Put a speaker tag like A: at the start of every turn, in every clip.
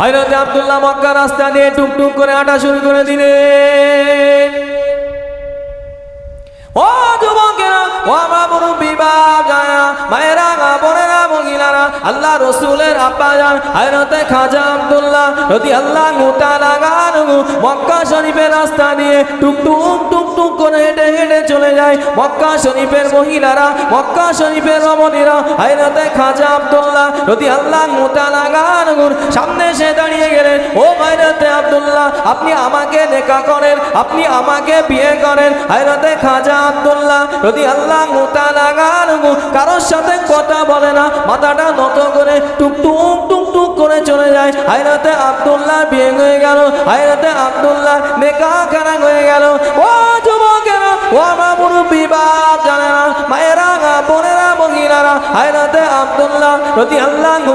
A: হয়রতে আব্দুল্লাহ মক্কা রাস্তা দিয়ে টুকটুক করে আটা শুরু করে দিলেন। ও যুবকেরা, ও মায়েরা মহিলারা আল্লাহ রসুলের হায়রতে খাজা আব্দুল্লাহ যদি আল্লাহ মুতালা গানু মক্কা শরীফের রাস্তা দিয়ে টুকটুক টুকটুক করে হেঁটে হেঁটে চলে যায়। মক্কা শরীফের মহিলারা, মক্কা শরীফের রমণীরা, হায়রতে খাজা আব্দুল্লাহ যদি আল্লাহ মুতালা গানগুর সামনে এসে দাঁড়িয়ে গেলেন। ও মাইরাতে আব্দুল্লাহ, আপনি আমাকে দেখা করেন, আপনি আমাকে বিয়ে করেন, হায়রতে খাজা আব্দুল্লাহ যদি আল্লাহ কারোর সাথে কথা বলে না, মাথাটা নত করে টুকটুক টুকটুক করে চলে যায়। হায়রতে আব্দুল্লাহ বিয়ে হয়ে গেল, হায়রতে আব্দুল্লাহ নেকা খানা হয়ে গেল। ও যুবকেরা, ও আমার মুরব্বী বাপ জানে না মায়েরা বোনেরা, মহিলারা, হায়রতে আব্দুল্লাহ যদি আল্লাহ গানগু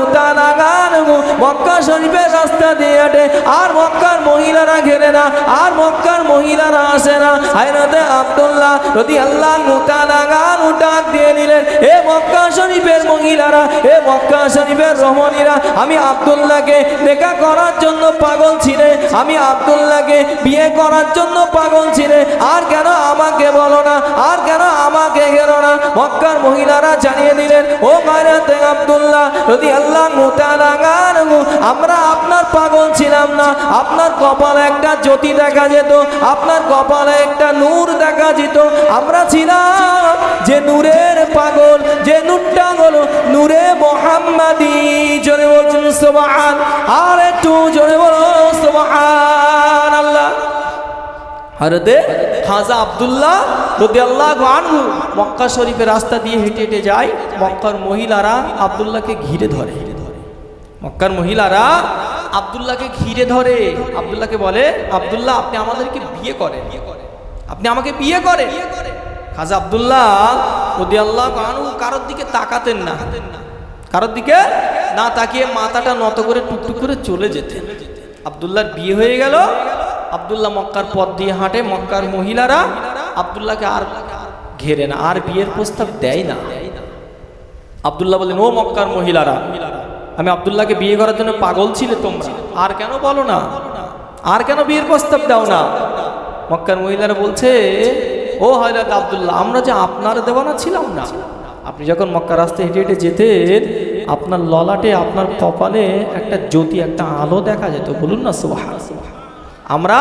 A: মক্কা শরীফের রাস্তা দিয়ে হাঁটে। আর মক্কার মহিলারা ঘেরে না, আর মক্কার মহিলারা আসে না। হায়রতে আব্দুল্লাহ যদি আল্লাহ মুতালা গান ডাক দিয়ে নিলেন। এ মক্কা শরীফের মহিলারা, এ মক্কা শরীফের রমণীরা, আমি আব্দুল্লাহকে দেখা করার জন্য পাগল ছিলে। আমি আব্দুল্লাহকে বিয়ে করার জন্য পাগল ছিলে। আর কেন আমাকে বলো না, আর কেন আমাকে গেল না? মক্কার মহিলারা জানিয়ে দিলেন, ও মায়রাতে আব্দুল্লাহ যদি আল্লাহ মুতালা গান আমরা আপনার পাগল ছিলাম না। আপনার কপালে একটা জ্যোতি দেখা যেত, আপনার কপালে একটা নূর দেখা যেত। আমরা ছিলাম যে নূরের পাগল, যে নূরটা হলো নূরে মোহাম্মদি। জোরে বলুন সোবাহান, আর একটু জোরে বলো সোবাহান আল্লাহ হরদে খাজা আব্দুল্লাহ রদি আল্লাহ মক্কা শরীফের রাস্তা দিয়ে হেঁটে হেঁটে যায়, মক্কার মহিলারা আবদুল্লাহকে ঘিরে ধরে। মক্কার মহিলারা আব্দুল্লাহকে ঘিরে ধরে। আব্দুল্লাহকে বলে, আব্দুল্লাহ, আপনি আমাদেরকে বিয়ে করেন। আপনি আমাকে বিয়ে করেন। খাজা আব্দুল্লাহ রদি আল্লাহ আনহু কারোর দিকে তাকাতেন না। কারোর দিকে না তাকিয়ে মাথাটা নত করে টুকটুক করে চলে যেতেন। আব্দুল্লাহর বিয়ে হয়ে গেল। আবদুল্লাহ মক্কার পথ দিয়ে হাঁটে। মক্কার মহিলারা আব্দুল্লাহকে আর ঘেরে না, আর বিয়ের প্রস্তাব দেয় না। আব্দুল্লাহ বলেন ও মক্কার মহিলারা আমি আব্দুল্লাহকে বিয়ে করার জন্য পাগল ছিলে তোমরা। আর কেন বলো না? আর কেন বিয়ের প্রস্তাব দাও না? মক্কার মহিলারা বলছে, ও হয়রাত আবদুল্লাহ, আমরা যে আপনার দেওয়ানা ছিলাম না। আপনি যখন মক্কা রাস্তায় হেঁটে হেঁটে যেতেন, আপনার ললাটে, আপনার কপালে একটা জ্যোতি, একটা আলো দেখা যেত। বলুন না সোহা আমরা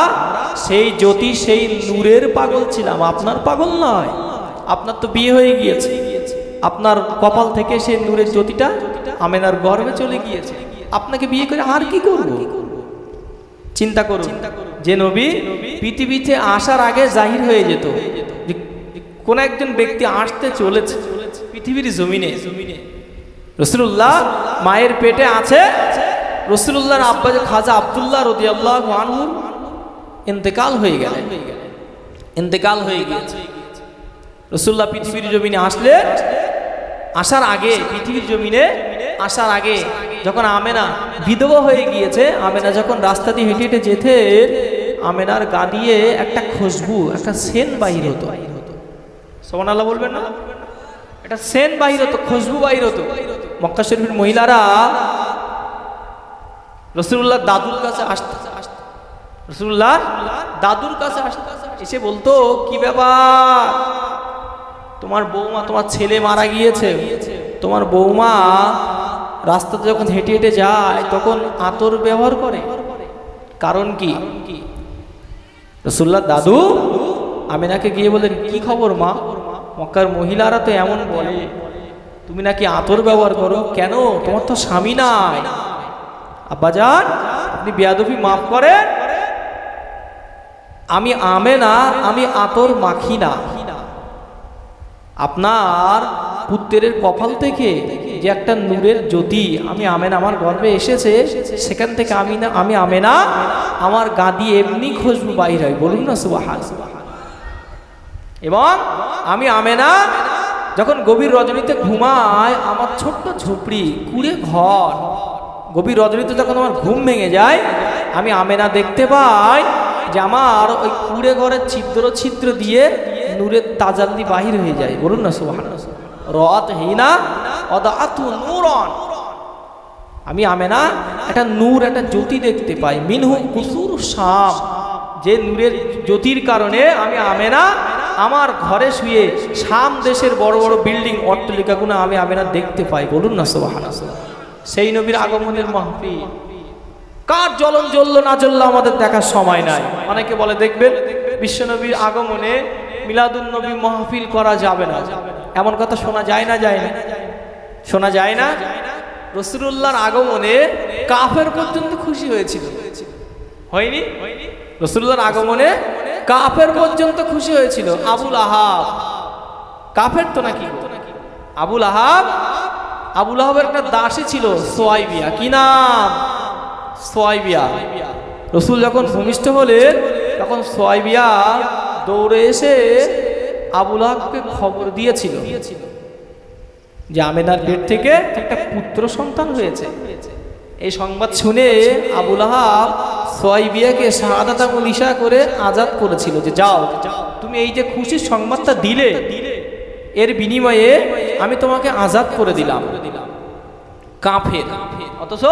A: সেই জ্যোতি, সেই নূরের পাগল ছিলাম। আপনার পাগল নয়। আপনার তো বিয়ে হয়ে গিয়েছে। আপনার কপাল থেকে সেই নূরের জ্যোতিটা আমেনার গর্ভে চলে গিয়েছে। আপনাকে বিয়ে করে আর কি করব? চিন্তা করুন। যে নবী পৃথিবীতে আসার আগে জাহির হয়ে যেত কোন একজন ব্যক্তি আসতে চলেছে পৃথিবীর জমিনে। রসুল্লাহ মায়ের পেটে আছে। রসুল্লাহর আব্বা যে খাজা আবদুল্লাহ রদি আল্লাহ ইন্তেকাল হয়ে গেল ইন্তেকাল হয়ে গিয়েছে। রসুল্লাহ পৃথিবীর জমিনে আসলে আসার আগে পৃথিবীর জমিনে আসার আগে যখন আমেনা বিধবা হয়ে গিয়েছে, আমেনা যখন রাস্তা দিয়ে হেঁটে হেঁটে যেতে, আমেনার গা দিয়ে একটা খুশবু, একটা সেন বাহির হতো। সোমান আল্লাহ বলবেন না? একটা সেন বাহির হতো, খুশবু বাহির হতো। মক্কা শরীফের মহিলারা রসুল্লাহ দাদুর কাছে আসতে। রসুল্লাহ দাদুর কাছে আসতে। এসে বলতো, কি ব্যাপার? তোমার বৌমা, তোমার ছেলে মারা গিয়েছে। তোমার বৌমা রাস্তাতে যখন হেঁটে হেঁটে যায়, তখন আতর ব্যবহার করে। কারণ কি? রসুল্লাহ দাদু আমিনাকে গিয়ে বলেন কি খবর মা? মক্কার মহিলারা তো এমন বলে। তুমি নাকি আতর ব্যবহার করো? কেন? তোমার তো স্বামী নাই। আব্বাজান আপনি বেয়াদবি মাফ করেন। আমি আমে না আমি আতর মাখি না। আপনার পুত্রের কপাল থেকে যে একটা নূরের জ্যোতি, আমি আমেন আমার গর্বে এসেছে, সেখান থেকে আমি না, আমি আমেনা আমার গা দিয়ে এমনি খুশবু বাইর হয়। বলুন না সুবাহান। এবং আমি আমেনা যখন গভীর রজনীতে ঘুমায় আমার ছোট্ট ঝুপড়ি, কুড়ে ঘর, গভীর রজনীতে যখন আমার ঘুম ভেঙে যায়, আমি আমেনা দেখতে পাই যে আমার ওই কুড়ে ঘরের ছিদ্র ছিদ্র দিয়ে নূরের তাজাল্লি বাহির হয়ে যায়। বলুন না সুবাহ রত হিনা নূরন। আমি আমেনা, একটা নূর, একটা জ্যোতি দেখতে পাই। মিনহু কুসুর সাপ যে নূরের জ্যোতির কারণে আমি আমেনা, আমার ঘরে শুয়ে শাম দেশের বড় বড় বিল্ডিং অট্টালিকাগুলো আমি আমেনা দেখতে পাই। বলুন না সোহান সেই নবীর আগমনের মাহফিল। কার জ্বলন জ্বললো না জ্বললো আমাদের দেখার সময় নাই। অনেকে বলে, দেখবেন বিশ্বনবীর আগমনে মিলাদুন নবী মাহফিল করা যাবে না। এমন কথা শোনা যায় না যায় না? শোনা যায় না? রসুল্লাহর আগমনে কাফের পর্যন্ত খুশি হয়েছিল। হয়নি? রসুল্লাহর আগমনে কাফের পর্যন্ত খুশি হয়েছিল। আবুল আহাব। কাফের তো নাকি আবুল আহাব? আবুল আহাবের একটা দাসী ছিল, সোয়াইবিয়া। কি নাম? সোয়াইবিয়া। রসুল যখন ভূমিষ্ঠ হলেন, তখন সোয়াইবিয়া দৌড়ে এসে আবুল আহাবকে খবর দিয়েছিল যে আমেনার পেট থেকে একটা পুত্র সন্তান হয়েছে। এই সংবাদ শুনে আবুল আহাব সোয়াইবিয়াকে আবুল ইশা করে আজাদ করেছিল যে, যাও, তুমি এই যে খুশির সংবাদটা দিলে, এর বিনিময়ে আমি তোমাকে আজাদ করে দিলাম। কাফের, অথচ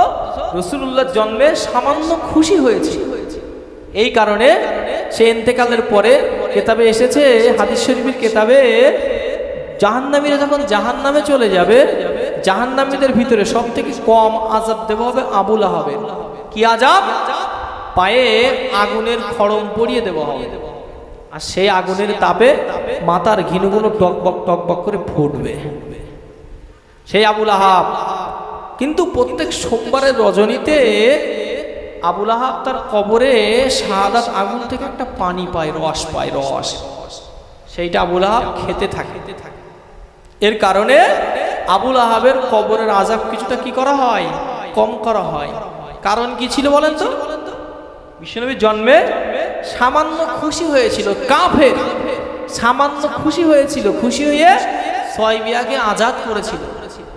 A: রসুল্লাহর জন্মে সামান্য খুশি হয়েছে এই কারণে সে এন্তেকালের পরে কেতাবে এসেছে, হাদিস শরীফের কেতাবে, জাহান্নামীরা যখন জাহান্নামে চলে যাবে, জাহান্নামীদের ভিতরে সব থেকে কম আজাব দেওয়া হবে আবুল আহাবে কি আজাব পায়ে আগুনের খড়ম পরিয়ে দেওয়া হবে। আর সেই আগুনের তাপে মাথার ঘিনুগুলো টকবক টকবক করে ফুটবে। সেই আবুল আহাব কিন্তু প্রত্যেক সোমবারের রজনীতে আবুল আহাব তার কবরে শাহাদাত আগুন থেকে একটা পানি পায়, রস পায়, রস। সেইটা আবুল আহাব খেতে থাকে। এর কারণে আবুল আহাবের কবরের আজাব কিছুটা কি করা হয়? কম করা হয়। কারণ কি ছিল বলেন তো? বিশ্বনবীর জন্মে সামান্য খুশি হয়েছিল কাফে সামান্য খুশি হয়েছিল, খুশি হয়ে সয়বিয়াকে আজাদ করেছিল।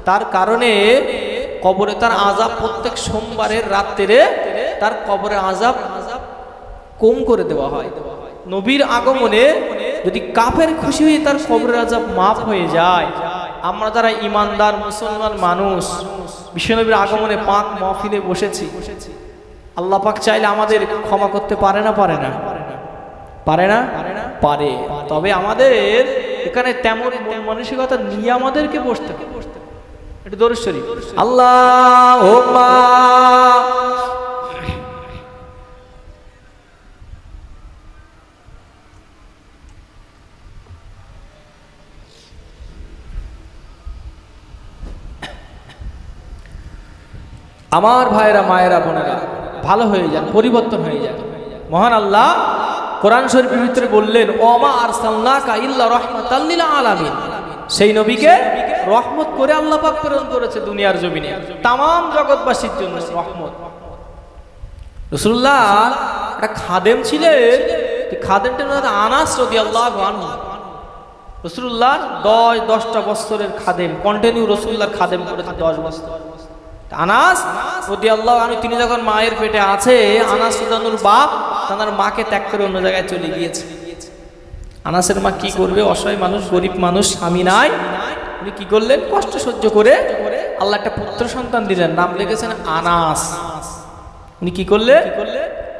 A: তার কারণে কবরে তার আজাব প্রত্যেক সোমবারের রাত্রে তার কবরে আজাব কম করে দেওয়া হয়। নবীর আগমনে যদি কাফের খুশি হয়ে তার কবরের আজাব মাফ হয়ে যায়, আমরা যারা ইমানদার মুসলমান মানুষ বিশ্বনবীর আগমনে পাক মহফিলে বসেছি, আল্লাহ পাক চাইলে আমাদের ক্ষমা করতে পারে না পারে না? পারে না? পারে। তবে আমাদের এখানে তেমন মানসিকতা নিয়ে আমাদেরকে বসতে হবে। একটু দরশ্বরী আল্লাহ আমার ভাইরা মায়েরা, বোনেরা, ভালো হয়ে যান পরিবর্তন হয়ে যান মহান আল্লাহ কোরআন শরীফের ভিতরে বললেন, ওমা আর সাল্লাকা ইল্লা রহমাতাল্লিল আলামিন। সেই নবীকে রহমত করে আল্লাহ পাক প্রেরণ করেছে দুনিয়ার জমিনে তাম জগৎবাসীর জন্য রহমত। রসুল্লাহ একটা খাদেম ছিলেন খাদেমটা আনাস রদি আল্লাহ রসুল্লাহ দশ, দশটা বছরের খাদেম কন্টিনিউ রসুল্লাহর খাদেম করেছে দশ বছর। আনাস রদি আল্লাহ তিনি যখন মায়ের পেটে আছে, আনাস সুদানুর বাপ তার মাকে ত্যাগ করে অন্য জায়গায় চলে গিয়েছে। আনাসের মা কি করবে? অসহায় মানুষ, গরিব মানুষ, স্বামী নাই। উনি কি করলেন? কষ্ট সহ্য করে আল্লাহ একটা পুত্র সন্তান দিলেন, নাম লিখেছেন আনাস। উনি কি করলে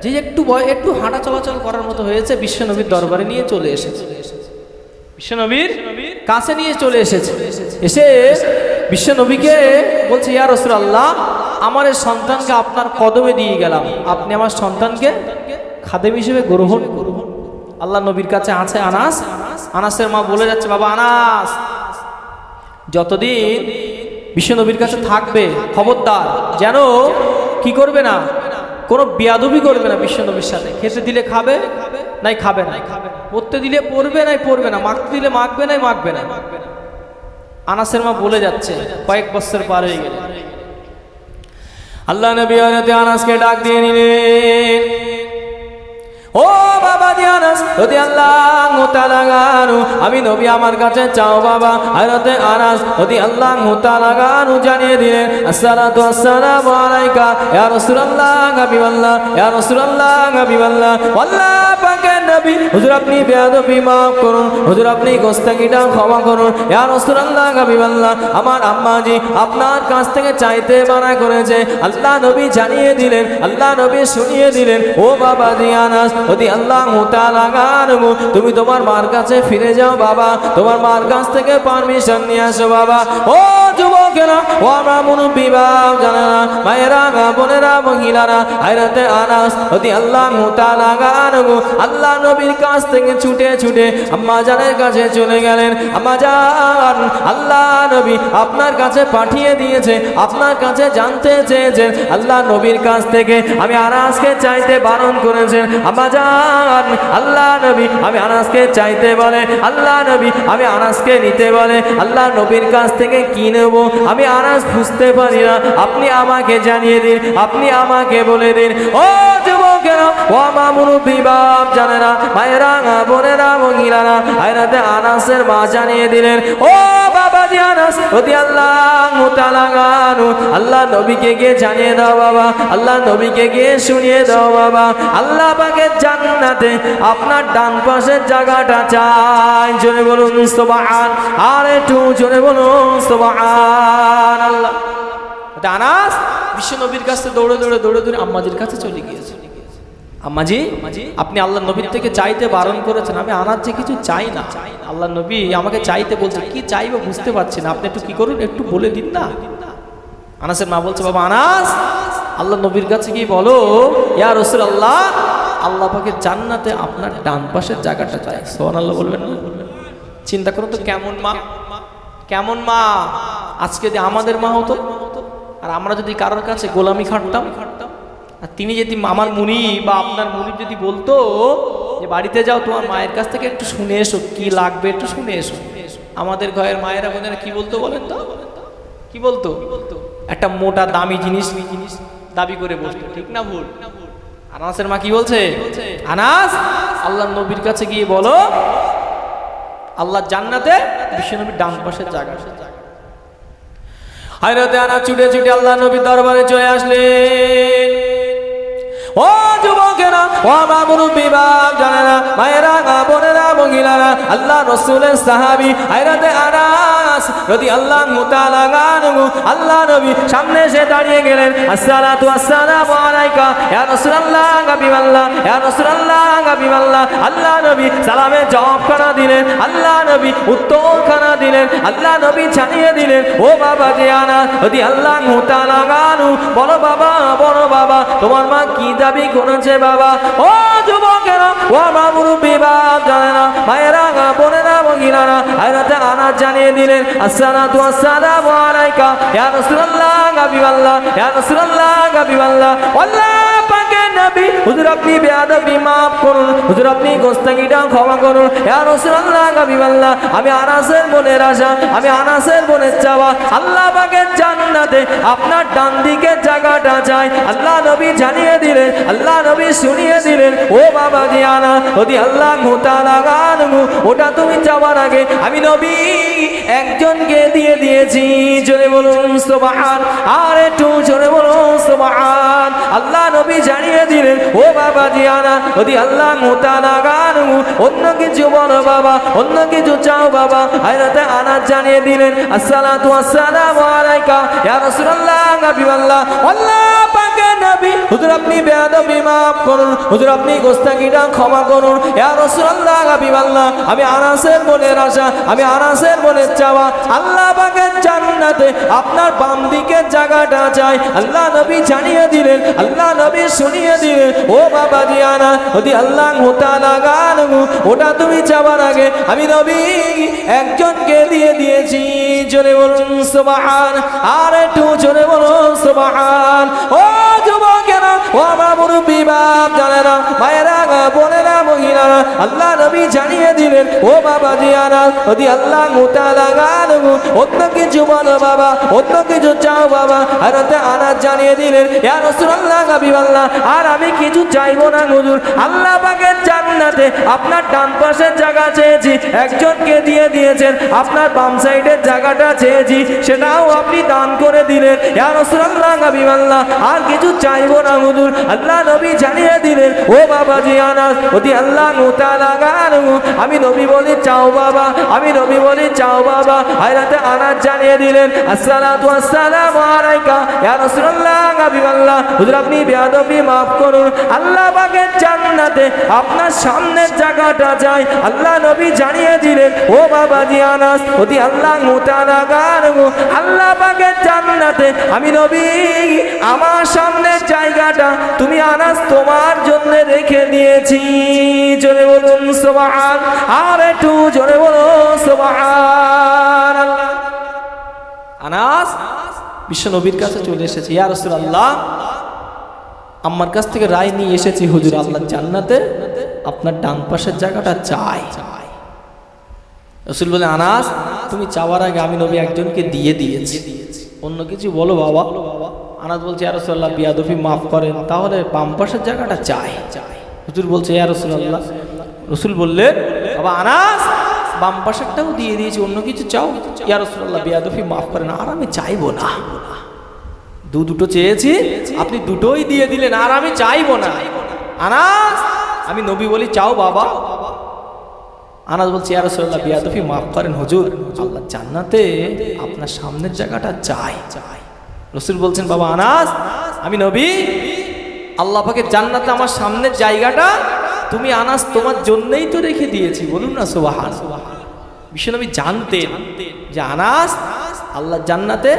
A: যে একটু একটু হাঁটা চলাচল করার মতো হয়েছে, বিশ্বনবীর দরবারে নিয়ে চলে এসেছে। বিশ্বনবীর কাছে নিয়ে চলে এসেছে। এসে বিশ্বনবীকে বলছে, ইয়া রসুল আল্লাহ আমার এই সন্তানকে আপনার কদমে দিয়ে গেলাম। আপনি আমার সন্তানকে খাদেম হিসেবে গ্রহণ আল্লাহ নবীর কাছে আছে আনাস। আনাসের মা বলে যাচ্ছে, বাবা, আনাস, যতদিন বিশ্বনবীর কাছে থাকবে, খবরদার, যেন কি করবে না, কোনো বিয়াদবি করবে না বিশ্বনবীর সাথে। খেতে দিলে খাবে, নাই খাবে না। পড়তে দিলে পড়বে, নাই পড়বে না। মাখতে দিলে মাখবে, নাই মাখবে না। আনাসের মা বলে যাচ্ছে, কয়েক বছর পার হয়ে গেলে। আল্লাহ নবী হযরত আনাসকে ডাক দিয়ে নিলেন, ও বাবা দিয়ানাস যদি আল্লাহ মুতালাগানু আমি নবী আমার কাছে চাও বাবা। হযরতে আনাস যদি আল্লাহ মুতালাগানু জানিয়ে দিলেন, আসসালাতু আসসালামু আলাইকা, ইয়া রাসূলুল্লাহ হাবিবাল্লাহ ইয়া রাসূলুল্লাহ হাবিবাল্লাহ আল্লাহ পাকের নবী, হুজুর আপনি বেয়াদবি মাফ করুন, হুজুর আপনি গোস্তাকিটা ক্ষমা করুন। ইয়া রাসূলুল্লাহ, হাবিবাল্লাহ, আমার আম্মাজি আপনার কাছ থেকে চাইতে মানা করেছে। আল্লাহ নবী জানিয়ে দিলেন, আল্লাহ নবী শুনিয়ে দিলেন, ও বাবা দিয়ানাস ওদি আল্লাহ তাআলা গানগু তুমি তোমার মার কাছে ফিরে যাও বাবা, তোমার মার কাছ থেকে পারমিশন নিয়ে আসো বাবা। ও যুবকেরা, ও আমার মুরব্বী বাপ জানে না মায়েরা বোনেরা, মহিলারা, হায়রাতে আনাস অতি আল্লাহ মুতালা গানগু আল্লাহ নবীর কাছ থেকে ছুটে ছুটে আম্মা জানের কাছে চলে গেলেন। আম্মা জান, আল্লাহ নবী আপনার কাছে পাঠিয়ে দিয়েছে, আপনার কাছে জানতে চেয়েছেন। আল্লাহ নবীর কাছ থেকে আমি আনাসকে চাইতে বারণ করেছেন। আম্মা জান, আল্লাহ নবী আমি আনাসকে চাইতে বলে, আল্লাহ নবী আমি আনাসকে নিতে বলে, আল্লাহ নবীর কাছ থেকে কি নেব? আমি আনাস বুঝতে পারি না। আপনি আমাকে জানিয়ে দিন, আপনি আমাকে বলে দিন। ও যুবকেরা, ও আমার মুরব্বী, বাপ জানে না মায়েরা, বোনেরা, মহিলারা আয়নাতে আনাসের মা জানিয়ে দিলেন, ও বাবা জি আনাস অতি আল্লাহ মুতালা আল্লাহ নবীকে গিয়ে জানিয়ে দাও বাবা, আল্লাহ নবীকে গিয়ে শুনিয়ে দাও বাবা, আল্লাহ পাকে জান্নাতে আপনার ডান পাশের জায়গাটা চাই। জোরে বলুন, সুবহান, আর একটু জোরে বলুন সুবহান আল্লাহ আনাস বিশ্ব নবীর কাছে দৌড়ে দৌড়ে দৌড়ে দৌড়ে আম্মাজির কাছে চলে গিয়েছে। আম্মাজি, আপনি আল্লাহ নবীর থেকে চাইতে বারণ করেছেন, আমি আনার যে কিছু চাই না। আল্লাহ নবী আমাকে চাইতে বলছে, কি চাইব বুঝতে পারছি না, আপনি একটু কি করুন, একটু বলে দিন না। আনাসের মা বলছে, বাবা আনাস আল্লাহ নবীর কাছে কি বলো, ইয়া রসুল আল্লাহ আল্লাহ পাকে জান্নাতে আপনার ডান পাশের জায়গাটা চাই। সোহান আল্লাহ বলবেন না? চিন্তা করুন তো, কেমন মা? কেমন মা? আজকে আমাদের মা হতো, আর আমরা যদি কারোর কাছে গোলামি খাটতাম খাটতাম আর তিনি যদি আমার মুনি বা আপনার মুনি যদি বলতো যে বাড়িতে যাও, তোমার মায়ের কাছ থেকে একটু শুনে এসো, কি লাগবে একটু শুনে এসো। আমাদের ঘরের মায়েরা বোনেরা কি বলতো বলেন তো? কি বলতো? একটা মোটা দামি জিনিস জিনিস দাবি করে বসতো, ঠিক না ভুল? আনাসের মা কি বলছে? আনাস, আল্লাহ নবীর কাছে গিয়ে বলো, আল্লাহ জান্নাতে বিশ্বনবীর ডান পাশের জায়গা। হায়রাতে আনা ছুটে ছুটে আল্লাহ নবীর দরবারে চলে আসলেন। ও যুবকেরা, ও আমার মুরব্বী বাপ জানে না মায়েরা গা বোনেরা, মহিলারা, আল্লাহ রসুলের সাহাবি, হায়রাতে আনাস যদি আল্লাহ মুতালা গানু আল্লাহ নবী সামনে এসে দাঁড়িয়ে গেলেন। আসসালাতু আসসালামু আলাইকা, ইয়া রাসূলুল্লাহ গাবিবাল্লাহ ইয়া রাসূলুল্লাহ গাবিবাল্লাহ আল্লাহ নবী সালামের জবাব খানা দিলেন, আল্লাহ নবী উত্তর খানা দিলেন, আল্লাহ নবী জানিয়ে দিলেন, ও বাবা জিয়ানা যদি আল্লাহ মুতালা গানু বলো বাবা বলো বাবা, তোমার মা কি দাবি করেছে বাবা। ও যুবকেরা, ও আমার মুরব্বী বাপ জানে না গা, বোনেরা মহিলারা আয়রাতে আনাজ জানিয়ে দিলেন, আসসালাতু আসসালামু আলাইকা, ইয়া রাসূলুল্লাহ গাবিবাল্লাহ ইয়া রাসূলুল্লাহ গাবিবাল্লাহ আল্লাহ আপনার ডান দিকের জায়গাটা চাই। আল্লাহ নবী জানিয়ে দিলেন, আল্লাহ নবী শুনিয়ে দিলেন, ও বাবা জিয়ানা যদি আল্লাহ মোতালা গান ওটা তুমি যাওয়ার আগে আমি নবী একজনকে দিয়ে দিয়েছি। জোরে বলুন, সোবাহান। আর একটু জোরে বলুন, সোবাহান। আল্লাহ নবী জানিয়ে দিলেন, ও বাবা জিয়ানা, যদি আল্লাহ মোতালা গান অন্য কিছু বলো বাবা, অন্য কিছু চাও বাবা। হায়রাতে আনাজ জানিয়ে দিলেন, আসসালাতু আসসালামু আলাইকা, ইয়া রাসূলুল্লাহ গাবিবাল্লাহ আল্লাহ নবী হুজুর, আপনি বেয়াদবি মাফ করুন। হুজুর, আপনি গোস্তাকিটা ক্ষমা করুন। ইয়া রাসূলুল্লাহ গাবিবাল্লাহ আমি আনাসের মনের আশা, আমি আনাসের মনের চাওয়া। আল্লাহ পাকের জান্নাতে আপনার বাম দিকের জায়গাটা চাই। আল্লাহ নবী জানিয়ে দিলেন, আল্লাহ নবী শুনিয়ে দিলেন, ও বাবা জিয়ানা, যদি আল্লাহ মোতালা গান ওটা তুমি চাওয়ার আগে আমি নবী একজনকে দিয়ে দিয়েছি। জোরে বলুন সুবহান, আর একটু জোরে বলুন সুবহান। ও মুর্দাবাদ আর আমি কিছু চাইব না আল্লাহ জান্নাতে আপনার ডান পাশের জায়গা চেয়েছি, একজনকে দিয়ে দিয়েছেন, আপনার বাম সাইডের জায়গাটা চেয়েছি, সেটাও আপনি দান করে দিলেন আর কিছু চাইব না হুজুর আল্লাহ নবী জানিয়ে দিলেন, ও বাবা জি আনাস আল্লাহ আমি নবী বলি, চাও বাবা, আমি নবী বলি, চাও বাবা। হায়রাতে জানিয়ে দিলেন আসসালামু আপনি বেয়াদবি করুন, আল্লাহ জান্নাতে আপনার সামনের জায়গাটা চাই আল্লাহ নবী জানিয়ে দিলেন, ও বাবা জি আনাস আল্লাহ গানু, আল্লাহ পাকের জান্নাতে আমি নবী, আমার সামনের জায়গাটা তুমি আনাস তোমার জন্য রেখে দিয়েছি। জোরে বলুন, সুবহান। আর একটু জোরে বলুন, সুবহান। আনাস বিশ্ব নবীর কাছে চলে এসেছে। ইয়া রাসূলুল্লাহ আমার কাছ থেকে রায় নিয়ে এসেছি, হুজুর আল্লাহ জান্নাতে আপনার ডান পাশের জায়গাটা চাই। রসুল বলে আনাস তুমি চাওয়ার আগে আমি নবী একজনকে দিয়ে দিয়েছি। অন্য কিছু বলো বাবা। আনাস বলছে, ইয়া রাসূলুল্লাহ, বিয়াদফি মাফ করেন, তাহলে বাম পাশের জায়গাটা চাই। হুজুর বলছে, ইয়া রাসূলুল্লাহ। রসুল বললেন, বাবা, আনাস বাম পাশেরটাও দিয়ে দিয়েছি, অন্য কিছু চাও? ইয়া রাসূলুল্লাহ, বিয়াদফি মাফ করেন, আর আমি চাইব না। দু দুটো চেয়েছি, আপনি দুটোই দিয়ে দিলেন, আর আমি চাইব না। আনাস, আমি নবী বলি, চাও বাবা। আনাস বলছি রাসূলুল্লাহ, বিয়াদফি মাফ করেন, হুজুর, আল্লাহ জান্নাতে আপনার সামনের জায়গাটা চাই চাই। রসুল বলছেন, বাবা আনাস, আমি নবী। আল্লাহ পাকে জান্নাতে আমার সামনের জায়গাটা তুমি আনাস, তোমার জন্যই তো রেখে দিয়েছি। বলুন না, সুবাহান। বিশ্বনবী জানতেন যে আনাস, আল্লাহ জান্নাতে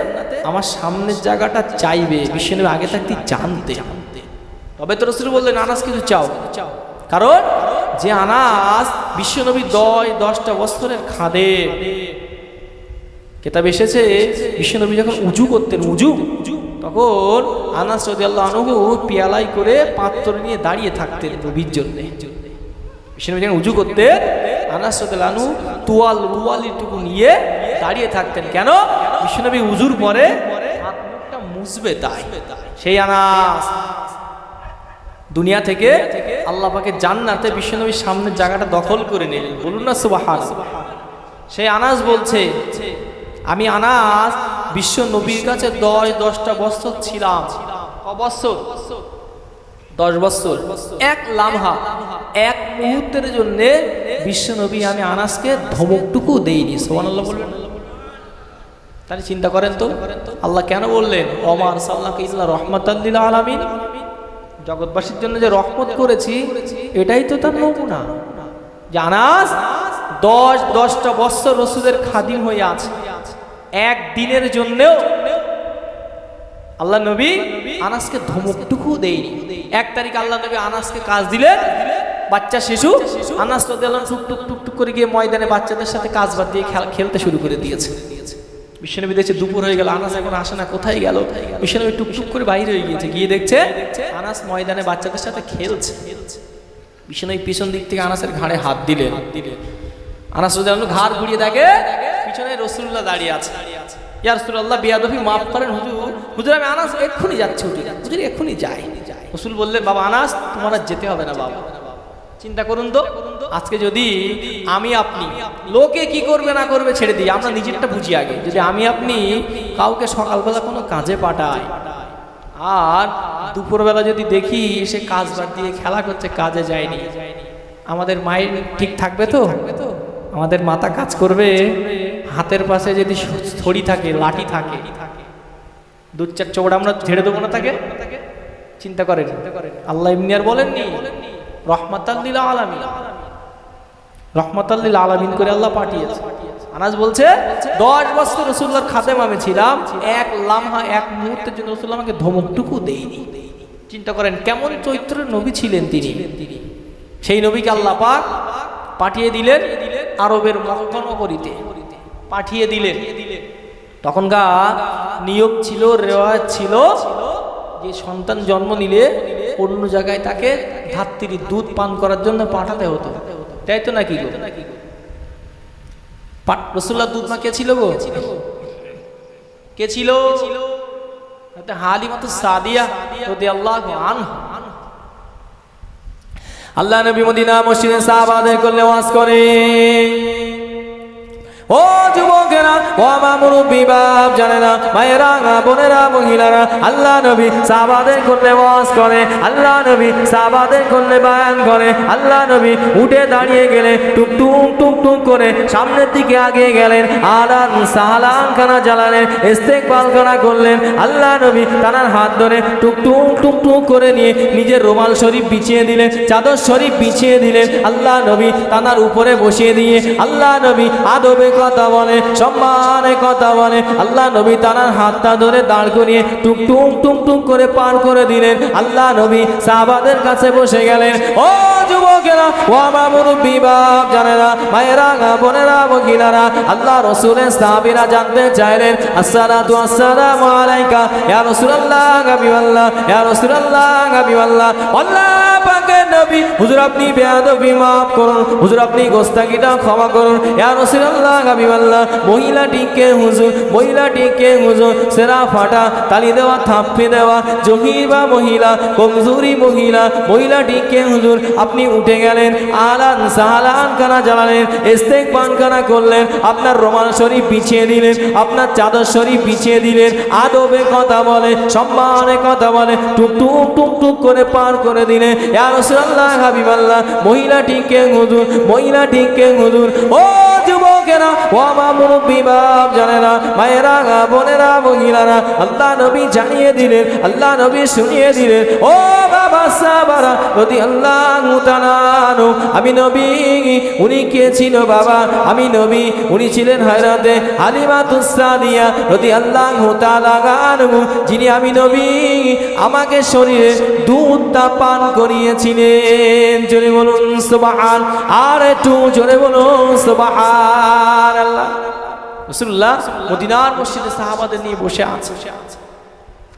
A: আমার সামনের জায়গাটা চাইবে। বিশ্বনবী আগে থাকতে জানতে। তবে তো রসুল বললেন, আনাস, কিছু চাও চাও? কারণ যে আনাস, বিশ্বনবী দয় দশটা বছরের খাদে কেতাব এসেছে বিশ্বনবী যখন উজু করতেন, উজু, তখন আনাস রদি আল্লাহ আনহু পিয়ালাই করে পাত্র নিয়ে দাঁড়িয়ে থাকতেন নবীর জন্য। বিশ্বনবী যখন উজু করতে আনাস আনহু তুয়াল রুয়ালিটুকু নিয়ে দাঁড়িয়ে থাকতেন। কেন? বিশ্বনবী উজুর পরে হাত মুখটা মুছবে তাই। সেই আনাস দুনিয়া থেকে আল্লাহ পাকে জান্নাতে বিশ্বনবীর সামনের জায়গাটা দখল করে নিলেন। বলুন না সুবাহান সেই আনাস বলছে আমি আনাস, বিশ্ব নবীর কাছে দশ, দশটা বছর ছিলাম। বছর? দশ বছর। এক লামহা, এক মুহূর্তের জন্য বিশ্ব নবী আমি আনাসকে ধমকটুকু দেইনি সোমান আল্লাহ তাহলে চিন্তা করেন তো, আল্লাহ কেন বললেন অমার সাল্লাহ ইল্লা রহমতাল্লিল আলামিন? জগৎবাসীর জন্য যে রহমত করেছি, এটাই তো তার নমুনা। জানাস দশ, দশটা বৎসর রসুদের খাদিম হয়ে আছে। এক দিনের জন্যেও আল্লাহ নবী আনাসকে ধমকটুকু দেয়নি। এক তারিখ আল্লাহ নবী আনাসকে কাজ দিলেন, বাচ্চা শিশু, আনাস তো টুক টুক টুক টুক করে গিয়ে ময়দানে বাচ্চাদের সাথে কাজ বাদ দিয়ে খেলা খেলতে শুরু করে দিয়েছে। বিশ্বনবী দেখছে দুপুর হয়ে গেল, আনাস এখন আসে না, কোথায় গেল? বিশ্বনবী টুকটুক করে বাইরে হয়ে গিয়েছে, গিয়ে দেখছে আনাস ময়দানে বাচ্চাদের সাথে খেলছে। বিশ্বনবী পিছন দিক থেকে আনাসের ঘাড়ে হাত দিলেন। আনাস ঘাড় ঘুরিয়ে দেখে পিছনে রসুল্লাহ দাঁড়িয়ে আছে। ইয়া রসুল্লাহ বিয়াদফি মাফ করেন, হুজুর হুজুর, আমি আনাস, এক্ষুনি যাচ্ছি হুজুর হুজুর, এক্ষুনি যাই। রসুল বললেন, বাবা আনাস, তোমার যেতে হবে না বাবা। চিন্তা করুন তো, আজকে যদি আমি আপনি, লোকে কি করবে না করবে ছেড়ে দিই, আমরা নিজেরটা বুঝি আগে। যদি আমি আপনি, কাউকে সকালবেলা কোনো কাজে পাঠাই, আর দুপুরবেলা যদি দেখি সে কাজ বাদ দিয়ে খেলা করছে, কাজে যায়নি, আমাদের মায়ের ঠিক থাকবে তো? আমাদের মাথা কাজ করবে? হাতের পাশে যদি ছড়ি থাকে, লাঠি থাকে দু চার চৌড়া আমরা ঝেড়ে দেবো না তাকে? চিন্তা করেন। আল্লাহ এমনি আর বলেননি রহমাতাল্লিল আলামিন। রহমাতাল্লিল আলামিন করে আল্লাহ পাঠিয়েছে। আনাজ বলছে, দশ বছর রসুল্লাহর খাদেম আমি ছিলাম। এক লামহা, এক মুহূর্তের জন্য রসুল্লাহ আমাকে ধমকটুকু দেয়নি। চিন্তা করেন, কেমন চৈত্রের নবী ছিলেন তিনি? সেই নবীকে আল্লাহ পাক পাঠিয়ে দিলেন আরবের মক্কানগরীতে পাঠিয়ে দিলেন। তখনকার নিয়োগ ছিল রেওয়াজ ছিল যে সন্তান জন্ম নিলে অন্য জায়গায় তাকে ধাত্রী দুধ পান করার জন্য পাঠাতে হতো। তাই তো নাকি রসুল্লাহ দুধ মা কে ছিল গো? কে ছিল? হালি মতো সাদিয়া আল্লাহ আন আল্লাহ নবী মদিনা মসজিদে সাহাবাদের করলে ওয়াজ করে ও যুবকেরা ও আমার মুরব্বী বাপ জানে না। মায়েরা বোনেরা, মহিলারা, আল্লাহ নবী সাহাবাদের করলে ওয়াজ করে, আল্লাহ নবী করলে বায়ান করে, আল্লাহ নবী উঠে দাঁড়িয়ে গেলে করে সামনের দিকে আগে গেলেন, আলান সাহালান খানা জ্বালালেন, ইস্তেকবাল খানা করলেন, আল্লাহ নবী তানার হাত ধরে টুক টুক টুক টুক করে নিয়ে নিজের রুমাল শরীফ বিছিয়ে দিলেন, চাদর শরীফ বিছিয়ে দিলেন, আল্লাহ নবী তানার উপরে বসিয়ে দিয়ে, আল্লাহ নবী আদবে কথা বলে সম্মানে কথা বলে। আল্লাহ নবী তানার হাতটা ধরে দাঁড় করিয়ে টুক টুক টুক টুক করে পার করে দিলেন। আল্লাহ নবী সাহাবাদের কাছে বসে গেলেন। ও যুবকেরা, ও আমার মুরব্বী বাপ জানে না মায়েরা বোনেরা মহিলারা আল্লাহ রসুলের সাহাবিরা জানতে চাইলেন, আসসালাতু আসসালামু আলাইকা, ইয়া রাসূলুল্লাহ, হাবিবাল্লাহ, ইয়া রাসূলুল্লাহ, হাবিবাল্লাহ। আল্লাহ আপনি করুন। দেওয়া মহিলা মহিলা আপনি উঠে গেলেন, আলান সাহালান কানা জ্বালালেন ইস্তেক পান কানা করলেন, আপনার রোমান শরীফ পিছিয়ে দিলেন, আপনার চাদর শরীফ পিছিয়ে দিলেন, আদবে কথা বলে, সম্মানে কথা বলে টুক টুক টুক টুক করে পার করে দিলেন মহিলাটিকে হুজুর মহিলাটিকে হুজুর ও আমি নবী, উনি কে ছিল বাবা? আমি নবী, উনি ছিলেন হায়রাতে মুতালাগানু যিনি আমি নবী, আমাকে শরীরে দুধটা পান করিয়েছিলেন। জোরে বলুন সুবহান, আর একটু জোরে বলুন সুবহান। আল্লাহ রসুল্লাহ মদিনার মসজিদে সাহাবাদের নিয়ে বসে আছে।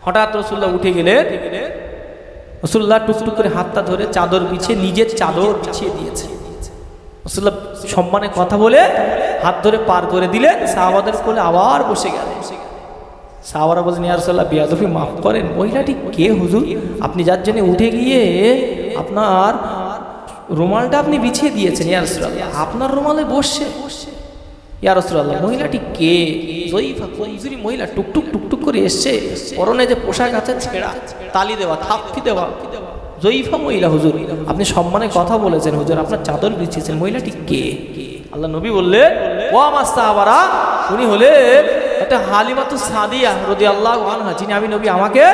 A: হঠাৎ রসুল্লাহ উঠে গেলেন রসুল্লাহ টুকটুক করে হাতটা ধরে চাদর বিছিয়ে নিজের চাদর বিছিয়ে দিয়েছে। রসুল্লাহ সম্মানে কথা বলে হাত ধরে পার করে দিলেন, সাহাবাদের কোলে আবার বসে গেলেন। সাহাবারা বলছেন ইয়ারসাল্লাহ বিয়াদফি মাফ করেন। মহিলাটি কে হুজুর? আপনি যার জন্য উঠে গিয়ে আপনার রুমালটা আপনি বিছিয়ে দিয়েছেন ইয়ারসাল্লাহ আপনার রুমালে বসছে বসছে। ইয়া রাসূলুল্লাহ মহিলাটি কে? জয়ীফা মহিলা? টুকটুক টুকটুক করে এসছে পরনে যে পোশাক আছে ছেঁড়া তালি দেওয়া থাপ্পি দেওয়া। জয়ীফা মহিলা হুজুর আপনি সম্মানে কথা বলেছেন হুজুর আপনার চাদর বিছিয়েছেন মহিলাটি কে? আল্লাহ নবী বললেন ও আমার সাহাবারা উনি হলেন একটা হালিমাতু সাদিয়া রদি আল্লাহ আনহা যিনি আমি নবী আমাকে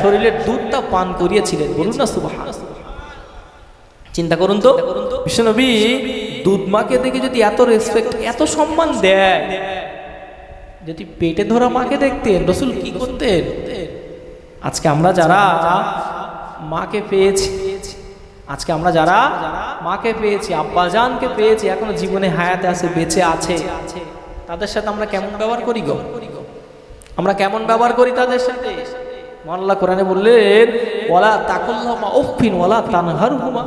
A: শরীরের দুধটা পান করিয়েছিলেন। বলুন না সুবহান চিন্তা করুন তো। বিশ্বনবী দুধ মাকে দেখে যদি এত রেসপেক্ট এত সম্মান দেয়, যদি পেটে ধরা মাকে দেখতেন, রসুল কি করতেন? আজকে আমরা যারা মাকে পেয়েছি, আজকে আমরা যারা মাকে পেয়েছি, আব্বাজানকে পেয়েছি, এখনও জীবনে হায়াতে আছে, বেঁচে আছে, তাদের সাথে আমরা কেমন ব্যবহার করি গো? আমরা কেমন ব্যবহার করি তাদের সাথে? আল্লাহ কোরআনে বললেন, ওয়ালা তাকুল্লাহমা উফিন ওয়ালা তানহারহুমা।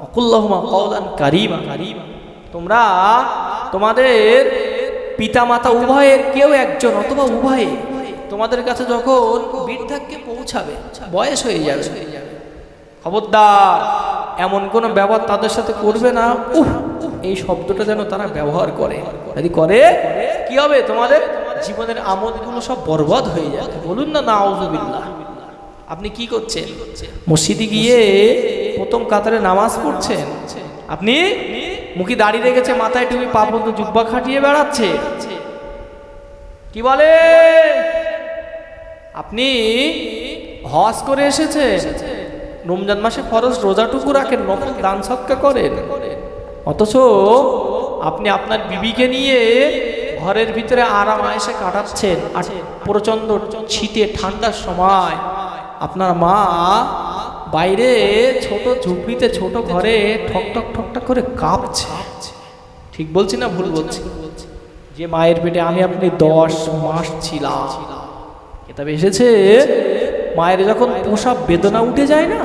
A: অকুল্লাহমা কওলান কারিমা। তোমরা তোমাদের পিতামাতা উভয়ের কেউ একজন অথবা উভয়ে তোমাদের কাছে যখন বৃদ্ধাক্যে পৌঁছাবে, বয়স হয়ে যাবে। খবরদার, এমন কোনো ব্যবহার তাদের সাথে করবে না। উহ এই শব্দটা যেন তারা ব্যবহার করে। যদি করে, কি হবে? তোমাদের জীবনের আমোদগুলো সব বরবাদ হয়ে যাবে। বলুন না, নাউজুবিল্লাহ। আপনি কি করছেন? মসজিদে গিয়ে প্রথম কাতারে নামাজ পড়ছেন। আপনি? মুখে দাড়ি রেখেছে, মাথায় টুপি, পা পর্যন্ত জুব্বা খাটিয়ে বেড়াচ্ছে। কি বলে? আপনি হজ করে এসেছেন। রমজান মাসে ফরজ রোজাটুকু রাখেন, নফল দান সৎকা করেন। অথচ আপনি আপনার বিবিকে নিয়ে ঘরের ভিতরে আরাম আয়েসে কাটাচ্ছেন আর প্রচণ্ড শীতে ঠান্ডার সময় আপনার মা বাইরে ছোট ঝুপড়িতে ছোট ঘরে ঠক ঠক ঠক ঠক করে কাঁপছে। ঠিক বলছি না ভুল বলছি? যে মায়ের পেটে আমি আপনি দশ মাস ছিলাম। কিতাবে এসেছে, মায়ের যখন প্রসাব বেদনা উঠে যায় না,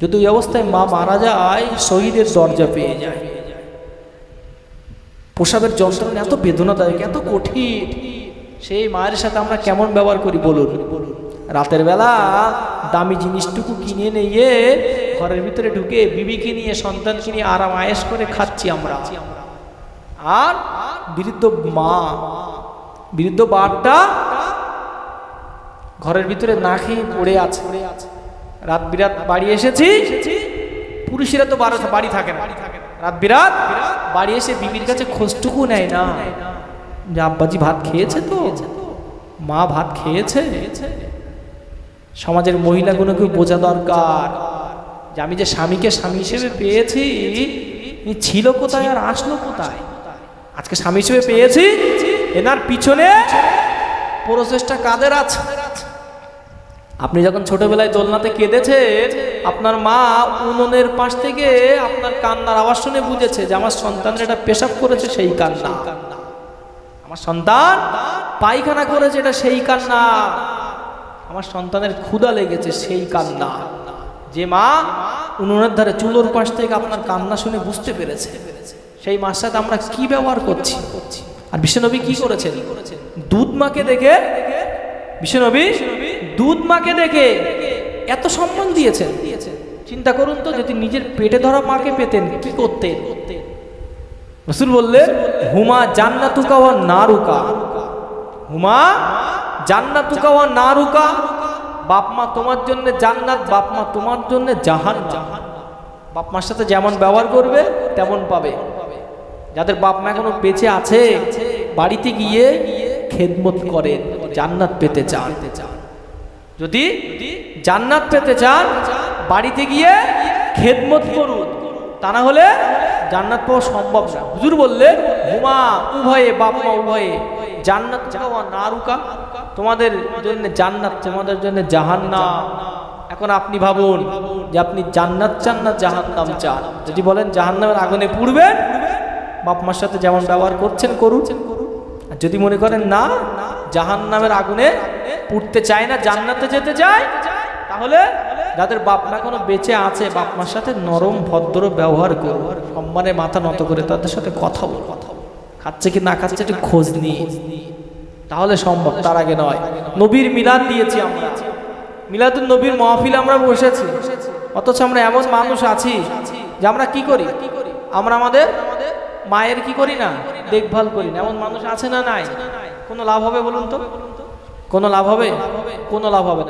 A: যদি ওই অবস্থায় মা মারা যায়, শহীদের দরজা পেয়ে যায়। প্রসাবের যন্ত্রণা এত বেদনাদায়ক, এত কঠিন। সেই মায়ের সাথে আমরা কেমন ব্যবহার করি বলুন? রাতের বেলা দামি জিনিসটুকু কিনে নিয়ে
B: ঘরের ভিতরে ঢুকে বিবিকে নিয়ে, সন্তানকে নিয়ে আরাম আয়েস করে খাচ্ছি আমরা। আর বৃদ্ধ মা, বৃদ্ধ বাপটা ঘরের ভিতরে না খেয়ে পড়ে আছে। রাত বিরাত বাড়ি এসেছি, পুরুষেরা তো বারো বাড়ি থাকে না। রাত বিরাত বাড়ি এসে বিবির কাছে খোঁজটুকু নেয় না। যে আব্বাজি ভাত খেয়েছে তো? মা ভাত খেয়েছে? সমাজের মহিলাগুলোকে বোঝা দরকার। যে আমি যে স্বামীকে স্বামী হিসেবে পেয়েছি ছিল কোথায় আর আসলো কোথায়? আজকে স্বামী হিসেবে পেয়েছি, এনার পিছনে প্রচেষ্টা কাদের আছে? আপনি যখন ছোটবেলায় দোলনাতে কেঁদেছে আপনার মা উনুনের পাশ থেকে আপনার কান্নার আওয়াজ শুনে বুঝেছে যে আমার সন্তানের এটা পেশাব করেছে সেই কান্না। আমার সন্তান পায়খানা করেছে এটা সেই কান্না। আমার সন্তানের ক্ষুধা লেগেছে সেই কান্না। যে মা, উনুনের ধারে চুলোর পাশ থেকে আপনার কান্না শুনে বুঝতে পেরেছে। সেই মার সাথে আমরা কি ব্যবহার করছি? আর বিশ্বনবী কি করেছেন? দুধ মাকে দেখে, বিশ্বনবী, দুধ মাকে দেখে এত সম্মান দিয়েছেন। চিন্তা করুন তো, যদি নিজের পেটে ধরা মাকে পেতেন, কি করতেন? রসুল বললেন, হুমা জান্নাতুকা ওয়া নারুকা। হুমা জান্নাতুকা ওয়া নারুকা? বাপ মা তোমার জন্য জান্নাত বাপমা তোমার জন্য জাহান বাপ মার সাথে যেমন ব্যবহার করবে, তেমন পাবে। যাদের বাপমা এখনও বেঁচে আছে, বাড়িতে গিয়ে খেদমত করেন, জান্নাত পেতে চান। যদি জান্নাত পেতে চান, বাড়িতে গিয়ে খেদমত করুন, তা না হলে জান্নাত পাওয়া সম্ভব না। হুজুর বললেন, হুমা, উভয়ে বাপ মা উভয়ে জান্নাত চাওয়া না রুকা তোমাদের জন্য জান্নাত, তোমাদের জন্য জাহান্নাম। এখন আপনি ভাবুন যে আপনি জান্নাত চান না জাহান্নাম চান। যদি বলেন জাহান্নামের আগুনে পুড়বেন, বাপ মার সাথে যেমন ব্যবহার করছেন, করুন। আর যদি মনে করেন না, জাহান্নামের আগুনে পুড়তে চায় না, জান্নাতে যেতে চায়, তাহলে যাদের বাপ মা এখনও বেঁচে আছে, বাপ মার সাথে নরম, ভদ্র ব্যবহার করো। সম্মানে মাথা নত করে তাদের সাথে কথা বল। কথা খাচ্ছে কি না খাচ্ছে একটু খোঁজ নিয়ে। তাহলে সম্ভব, তার আগে নয়। নবীর মিলাদ দিয়েছি আমরা। মিলাদুল নবীর মহফিল আমরা বসেছি। অথচ আমরা এমন মানুষ আছি যে আমরা কি করি? আমরা আমাদের মায়ের কি করি না? দেখভাল করি না। এমন মানুষ আছে না নাই? কোনো লাভ হবে বলুন তো? কোনো লাভ হবে? কোনো লাভ হবে না।